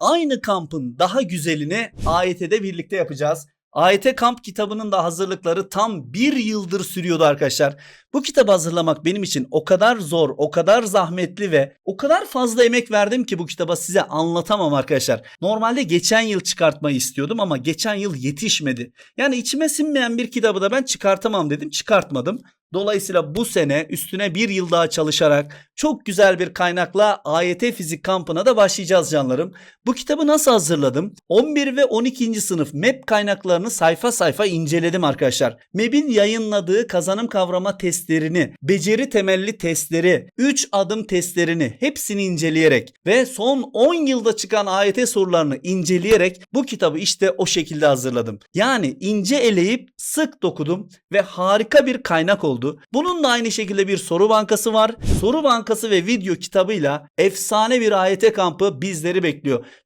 aynı kampın daha güzelini AYT'de birlikte yapacağız. AYT kamp kitabının da hazırlıkları tam bir yıldır sürüyordu arkadaşlar. Bu kitabı hazırlamak benim için o kadar zor, o kadar zahmetli ve o kadar fazla emek verdim ki bu kitaba size anlatamam arkadaşlar. Normalde geçen yıl çıkartmayı istiyordum ama geçen yıl yetişmedi. Yani içime sinmeyen bir kitabı da ben çıkartamam dedim, çıkartmadım. Dolayısıyla bu sene üstüne bir yıl daha çalışarak çok güzel bir kaynakla AYT fizik kampına da başlayacağız canlarım. Bu kitabı nasıl hazırladım? 11 ve 12. sınıf MEP kaynaklarını sayfa sayfa inceledim arkadaşlar. MEP'in yayınladığı kazanım kavrama testlerini, beceri temelli testleri, 3 adım testlerini hepsini inceleyerek ve son 10 yılda çıkan AYT sorularını inceleyerek bu kitabı işte o şekilde hazırladım. Yani ince eleyip sık dokudum ve harika bir kaynak oldu. Bunun da aynı şekilde bir soru bankası var. Soru bankası ve video kitabıyla efsane bir AYT kampı bizleri bekliyor.